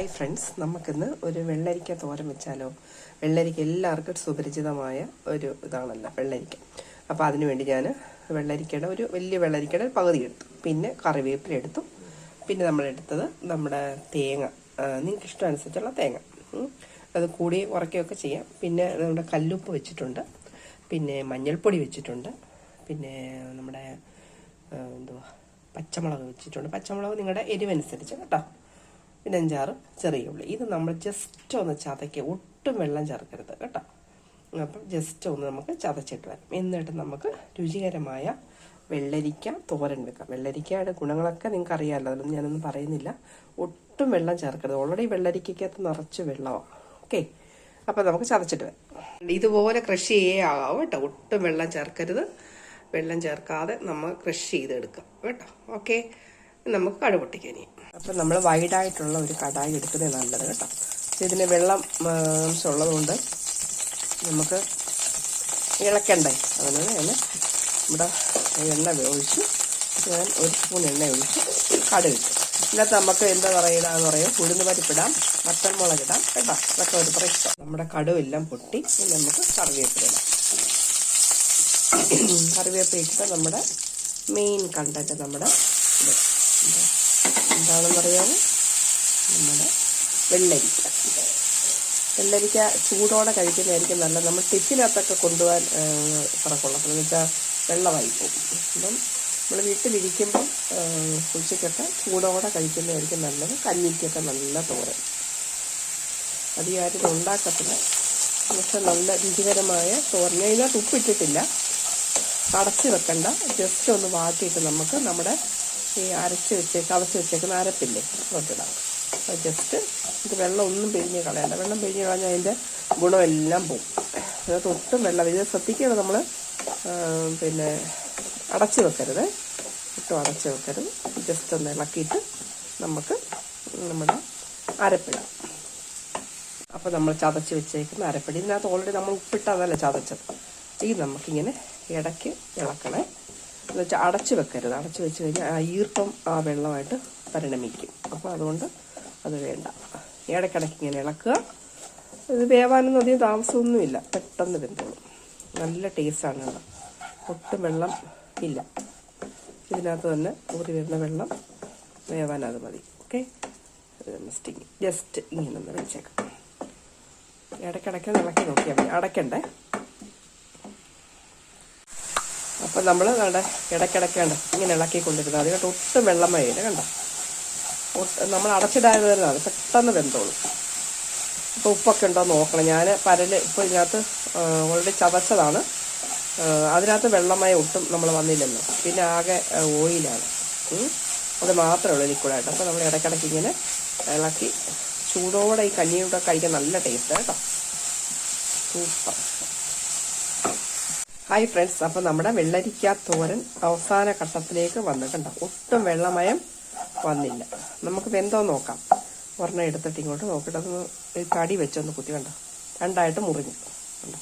Hi friends നമുക്കിന്ന് ഒരു വെള്ളരിക്ക തോരൻ വെച്ചാലോ? വെള്ളരിക്ക എല്ലാവർക്കും സുപരിചിതമായ ഒരു ഇതാണല്ലോ വെള്ളരിക്ക. അപ്പോൾ അതിനു വേണ്ടി ഞാൻ വെള്ളരിക്കയുടെ ഒരു വലിയ വെള്ളരിക്കയുടെ പകുതി എടുത്തു. പിന്നെ കറിവേപ്പില എടുത്തു. പിന്നെ നമ്മളെടുത്തത് നമ്മുടെ തേങ്ങ. നിങ്ങൾക്ക് ഇഷ്ടം അനുസരിച്ചുള്ള തേങ്ങ. അത് കൂടി ഉറക്കുകയൊക്കെ ചെയ്യാം. പിന്നെ നമ്മുടെ കല്ലുപ്പ് വെച്ചിട്ടുണ്ട്. പിന്നെ മഞ്ഞൾപ്പൊടി വെച്ചിട്ടുണ്ട്. പിന്നെ നമ്മുടെ എന്തുവാ? പച്ചമുളക് വെച്ചിട്ടുണ്ട്. പച്ചമുളക് നിങ്ങളുടെ എരിവനുസരിച്ച് കേട്ടോ. പിന്നെ അഞ്ചാറ് ചെറിയ ഉള്ളി. ഇത് നമ്മൾ ജസ്റ്റ് ഒന്ന് ചതയ്ക്കുക ഒട്ടും വെള്ളം ചേർക്കരുത് കേട്ടോ. അപ്പം ജസ്റ്റ് ഒന്ന് നമുക്ക് ചതച്ചിട്ട് വരാം. എന്നിട്ട് നമുക്ക് രുചികരമായ വെള്ളരിക്ക തോരൻ വെക്കാം. വെള്ളരിക്കയുടെ ഗുണങ്ങളൊക്കെ നിങ്ങൾക്ക് അറിയാമല്ലോ അതൊന്നും ഞാനൊന്നും പറയുന്നില്ല. ഒട്ടും വെള്ളം ചേർക്കരുത്. ഓൾറെഡി വെള്ളരിക്കകത്ത് നിറച്ച് വെള്ളമാണ്. ഓക്കെ അപ്പം നമുക്ക് ചതച്ചിട്ട് വരാം. ഇതുപോലെ കൃഷി ചെയ്യേ ആകാവൂ കേട്ടോ. ഒട്ടും വെള്ളം ചേർക്കരുത്. വെള്ളം ചേർക്കാതെ നമ്മൾ കൃഷി ചെയ്തെടുക്കാം കേട്ടോ. ഓക്കെ നമുക്ക് കടുപൊട്ടിക്കാൻ അപ്പം നമ്മൾ വൈഡായിട്ടുള്ള ഒരു കടായി എടുക്കുന്നത് നല്ലത് കേട്ടോ. ഇതിന് വെള്ളം ഉള്ളതുകൊണ്ട് നമുക്ക് ഇളക്കണ്ടേ? അതിന് ഞാൻ ഇവിടെ എണ്ണ ഒഴിച്ച് ഞാൻ ഒരു സ്പൂൺ എണ്ണ ഒഴിച്ച് കടുകിട്ടു ഇതിനകത്ത് നമുക്ക് എന്താ പറയുക എന്ന് പറയും ഉഴുന്ന് പരിപ്പിടാം മത്തൻ മുളകിടാം കേട്ടോ. അതൊക്കെ ഒരു ഇഷ്ടം. നമ്മുടെ കടുവെല്ലാം പൊട്ടി ഇനി നമുക്ക് കറിവേപ്പിലിടാം കറിവേപ്പില ഇട്ടിട്ട് നമ്മുടെ മെയിൻ കണ്ടന്റ് നമ്മുടെ എന്താണെന്ന് അറിയാമോ നമ്മുടെ വെള്ളരിക്ക. വെള്ളരിക്ക ചൂടോടെ കഴിക്കുന്നതായിരിക്കും നല്ലത്. നമ്മൾ ടിഫിനകത്തൊക്കെ കൊണ്ടുപോകാൻ പറക്കുള്ളപ്പോൾ എന്ന് വെച്ചാൽ വെള്ളമായി പോകും. അപ്പം നമ്മൾ വീട്ടിലിരിക്കുമ്പം ഉച്ചയ്ക്കൊക്കെ ചൂടോടെ കഴിക്കുന്നതായിരിക്കും നല്ലത്. കഞ്ഞിക്കൊക്കെ നല്ല തോരൻ. അധികം ആരും ഉണ്ടാക്കത്തില്ല. പക്ഷെ നല്ല രുചികരമായ തോരൻ. അതിനകത്ത് ഉപ്പിട്ടിട്ടില്ല. അടച്ചു വെക്കണ്ട. ജസ്റ്റ് ഒന്ന് വാട്ടിയിട്ട് നമുക്ക് നമ്മുടെ ഈ അരച്ച് വെച്ചേക്ക് കവച്ച് വെച്ചേക്കുന്ന അരപ്പില്ലേ അതൊട്ടിടാം അപ്പോൾ ജസ്റ്റ് ഇത് വെള്ളം ഒന്നും പിഴിഞ്ഞ് കളയണ്ട. വെള്ളം പിഴിഞ്ഞ് കളഞ്ഞാൽ അതിന്റെ ഗുണമെല്ലാം പോകും അതിനകത്ത് ഒട്ടും വെള്ളം ഇത് ശ്രദ്ധിക്കണം നമ്മൾ പിന്നെ അടച്ച് വെക്കരുത്. ഒട്ടും അടച്ച് വെക്കരുത്. ജസ്റ്റ് ഒന്ന് ഇളക്കിയിട്ട് നമുക്ക് നമ്മുടെ അരപ്പിടാം. അപ്പോൾ നമ്മൾ ചതച്ച് വെച്ചേക്കുന്ന അരപ്പിടി. ഇതിനകത്ത് ഓൾറെഡി നമ്മൾ ഉപ്പിട്ടതല്ല ചതച്ചത്. ഈ നമുക്കിങ്ങനെ ഇടയ്ക്ക് ഇളക്കണേ. എന്ന് അടച്ചു വെക്കരുത്. അടച്ചു വെച്ച് കഴിഞ്ഞാൽ ആ ഈർപ്പം ആ വെള്ളമായിട്ട് പരിണമിക്കും. അപ്പോൾ അതുകൊണ്ട് അത് വേണ്ട. ഇടയ്ക്കിടയ്ക്ക് ഇങ്ങനെ ഇളക്കുക. ഇത് വേവാനൊന്നും അധികം താമസമൊന്നുമില്ല. പെട്ടെന്ന് വെന്തോളും. നല്ല ടേസ്റ്റാണ് കേട്ടോ ഒട്ടും വെള്ളം ഇല്ല. ഇതിനകത്ത് തന്നെ ഊറി വരുന്ന വെള്ളം വേവാൻ അത് മതി. ഓക്കെ ജസ്റ്റ് ഇങ്ങനെ ഒന്ന് വെച്ചേക്കാം. ഇടയ്ക്കിടയ്ക്ക് ഇളക്കി നോക്കിയാൽ മതി. അടയ്ക്കണ്ടേ? അപ്പം നമ്മൾ കണ്ട ഇടയ്ക്കിടയ്ക്കാണ്ട് ഇങ്ങനെ ഇളക്കിക്കൊണ്ടിരുന്നത്. അത് കേട്ടോ ഒട്ടും വെള്ളം വരില്ല കണ്ടോ? നമ്മൾ അടച്ചിടാതെ വരുന്നത് പെട്ടെന്ന് വെന്തോളും. അപ്പോൾ ഉപ്പൊക്കെ ഉണ്ടോ നോക്കണം. ഞാൻ പരൽ ഇപ്പോൾ ഇതിനകത്ത് ഓൾറെഡി ചതച്ചതാണ്. അതിനകത്ത് വെള്ളമായ ഒട്ടും നമ്മൾ വന്നില്ലല്ലോ. പിന്നെ ആകെ ഓയിലാണ്. അത് മാത്രമേ ഉള്ളൂ ലിക്വിഡായിട്ട്. അപ്പോൾ നമ്മൾ ഇടയ്ക്കിടയ്ക്ക് ഇങ്ങനെ ഇളക്കി ചൂടോടെ ഈ കഞ്ഞിയുടെ കഴിക്കാൻ നല്ല ടേസ്റ്റ് കേട്ടോ. സൂപ്പർ. ഹായ് ഫ്രണ്ട്സ് അപ്പം നമ്മുടെ വെള്ളരിക്ക തോരൻ അവസാന ഘട്ടത്തിലേക്ക് വന്നു കണ്ടോ ഒട്ടും വെള്ളമയം വന്നില്ല. നമുക്ക് വെന്തോ നോക്കാം. ഒരെണ്ണം എടുത്തിട്ട് ഇങ്ങോട്ട് നോക്കിയിട്ട് അതൊന്ന് കടി വെച്ചൊന്ന് കുത്തി കണ്ട? രണ്ടായിട്ട് മുറിഞ്ഞു. കണ്ടോ?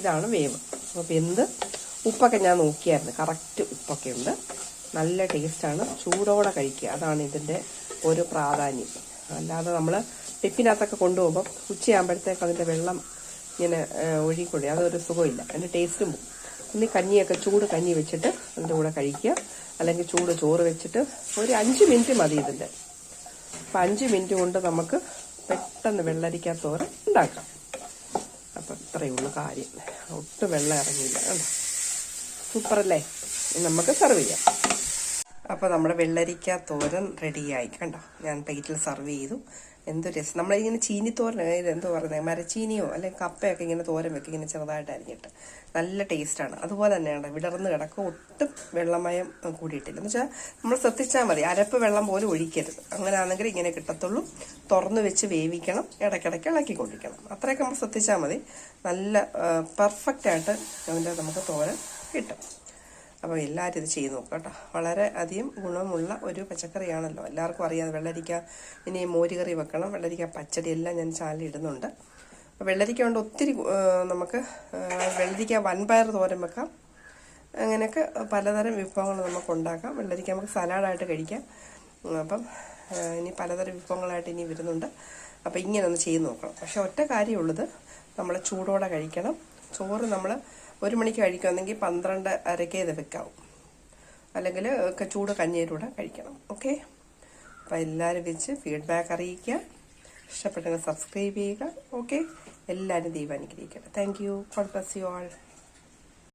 ഇതാണ് വേവ്. അപ്പോൾ വെന്ത് ഉപ്പൊക്കെ ഞാൻ നോക്കിയായിരുന്നു. കറക്റ്റ് ഉപ്പൊക്കെ ഉണ്ട്. നല്ല ടേസ്റ്റാണ് ചൂടോടെ കഴിക്കുക. അതാണ് ഇതിന്റെ ഒരു പ്രാധാന്യം. അല്ലാതെ നമ്മൾ ടിഫിനകത്തൊക്കെ കൊണ്ടുപോകുമ്പോൾ ഉച്ചയാകുമ്പോഴത്തേക്ക് അതിന്റെ വെള്ളം ഇങ്ങനെ ഒഴുകിക്കൊള്ളി അതൊരു സുഖമില്ല. അതിന്റെ ടേസ്റ്റും പോകും. ഇനി കഞ്ഞിയൊക്കെ ചൂട് കഞ്ഞി വെച്ചിട്ട് അതിന്റെ കൂടെ കഴിക്കുക. അല്ലെങ്കിൽ ചൂട് ചോറ് വെച്ചിട്ട് ഒരു അഞ്ച് മിനിറ്റ് മതി ഇതിന്റെ അപ്പം അഞ്ച് മിനിറ്റ് കൊണ്ട് നമുക്ക് പെട്ടെന്ന് വെള്ളരിക്കാത്തോറ് ഉണ്ടാക്കാം. അപ്പം ഇത്രയേ ഉള്ളൂ കാര്യം. ഒട്ടും വെള്ളം ഇറങ്ങിയില്ല. സൂപ്പറല്ലേ നമുക്ക് സെർവ് ചെയ്യാം. അപ്പോൾ നമ്മുടെ വെള്ളരിക്ക തോരൻ റെഡിയായി കണ്ടോ? ഞാൻ പ്ലേറ്റിൽ സെർവ് ചെയ്തു. എന്ത് രസം. നമ്മളിങ്ങനെ ചീനിത്തോരൻ ഇത് എന്തോ പറയുന്നത് മരച്ചീനിയോ അല്ലെങ്കിൽ കപ്പയൊക്കെ ഇങ്ങനെ തോരൻ വെക്കും ഇങ്ങനെ ചെറുതായിട്ട് അരിഞ്ഞിട്ട്. നല്ല ടേസ്റ്റാണ്. അതുപോലെ തന്നെയാണ് വിടർന്ന് കിടക്കും ഒട്ടും വെള്ളമയം കൂടിയിട്ടില്ല. എന്ന് വെച്ചാൽ നമ്മൾ ശ്രദ്ധിച്ചാൽ മതി. അരപ്പ് വെള്ളം പോലും ഒഴിക്കരുത്. അങ്ങനെ ആണെങ്കിൽ ഇങ്ങനെ കിട്ടത്തുള്ളൂ. തുറന്ന് വെച്ച് വേവിക്കണം ഇടയ്ക്കിടയ്ക്ക് ഇളക്കിക്കൊണ്ടിരിക്കണം. അത്രയൊക്കെ നമ്മൾ ശ്രദ്ധിച്ചാൽ മതി. നല്ല പെർഫെക്റ്റായിട്ട് അതിന്റെ നമുക്ക് തോരൻ കിട്ടും. അപ്പോൾ എല്ലാവരും ഇത് ചെയ്ത് നോക്കുക കേട്ടോ. വളരെ അധികം ഗുണമുള്ള ഒരു പച്ചക്കറിയാണല്ലോ. എല്ലാവർക്കും അറിയാം വെള്ളരിക്ക ഇനി മോരുകറി വെക്കണം. വെള്ളരിക്ക പച്ചടി എല്ലാം ഞാൻ ചാലിൽ ഇടുന്നുണ്ട്. അപ്പോൾ വെള്ളരിക്ക കൊണ്ട് ഒത്തിരി നമുക്ക് വെള്ളരിക്ക വൻപയർ തോരൻ വെക്കാം. അങ്ങനെയൊക്കെ പലതരം വിഭവങ്ങൾ നമുക്ക് ഉണ്ടാക്കാം. വെള്ളരിക്ക നമുക്ക് സലാഡായിട്ട് കഴിക്കാം. അപ്പം ഇനി പലതരം വിഭവങ്ങളായിട്ട് ഇനി വരുന്നുണ്ട്. അപ്പോൾ ഇങ്ങനെ ഒന്ന് ചെയ്ത് നോക്കണം. പക്ഷെ ഒറ്റ കാര്യമുള്ളത് നമ്മൾ ചൂടോടെ കഴിക്കണം. ചോറ് നമ്മൾ ഒരു മണിക്ക് കഴിക്കുമെന്നെങ്കിൽ പന്ത്രണ്ട് അരക്കേ ഇത് വെക്കാവും. അല്ലെങ്കിൽ ചൂട് കഞ്ഞീരൂടെ കഴിക്കണം. ഓക്കെ? അപ്പോൾ എല്ലാവരും വെച്ച് ഫീഡ്ബാക്ക് അറിയിക്കുക. ഇഷ്ടപ്പെട്ടെങ്കിൽ സബ്സ്ക്രൈബ് ചെയ്യുക. ഓക്കെ? എല്ലാവരും ദൈവം അനുഗ്രഹിക്കട്ടെ. Thank you. God bless you all.